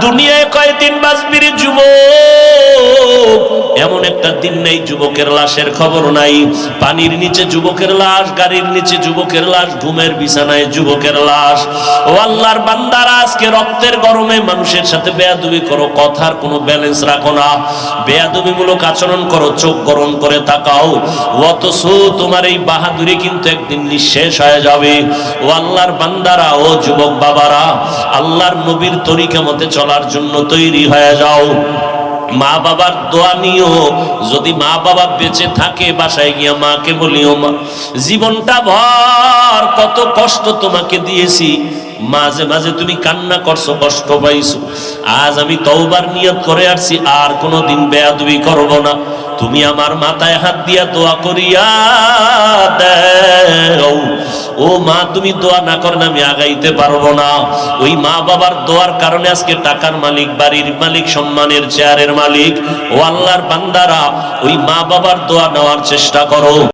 দুনিয়ায় কয়দিন বাঁচবির যুবক? এমন একটা দিন নেই, যুবকের লাশের খবর নাই। পানির নিচে যুবকের লাশ, গাড়ির নিচে যুবকের লাশ, ঘুমের বিছানায় যুবকের লাশ। ও আল্লাহর বান্দারা, আজকে রক্তের গরমে মানুষের সাথে বেয়াদবি করো, কথার কোনো ব্যালেন্স রাখো না। বেয়াদবিমূলক আচরণ করো, চোখ গরম করে তাকাও। অথচ তোমার এই বাহাদুরি কিন্তু একদিন নিঃশেষ হয়ে যাবে। ও আল্লাহর বান্দারা, ও যুবক বাবারা, আল্লাহর নবীর তরিকা মতে চলার জন্য তৈরি হয়ে যাও। মা বাবার দোয়া নিও। যদি মা বাবা বেঁচে থাকে বাসায় গিয়া মাকে বলিও, মা, জীবনটা ভর, কত কষ্ট তোমাকে দিয়েছি। মাঝে মাঝে তুমি কান্না করছ, কষ্ট পাইছো। আজ আমি তওবার নিয়ত করে আসছি, আর কোনোদিন বেয়াদবি করব না। তুমি আমার মাথায় হাত দিয়া দোয়া করিয়া ও মা, তুমি দোয়া না করেন, আমি আগাইতে পারব না। ওই মা বাবার দোয়ার কারণে আজকে টাকার মালিক, বাড়ির মালিক, সম্মানের চেয়ারের মালিক। ও আল্লাহর বান্দারা, ওই মা বাবার দোয়া নেওয়ার চেষ্টা করো।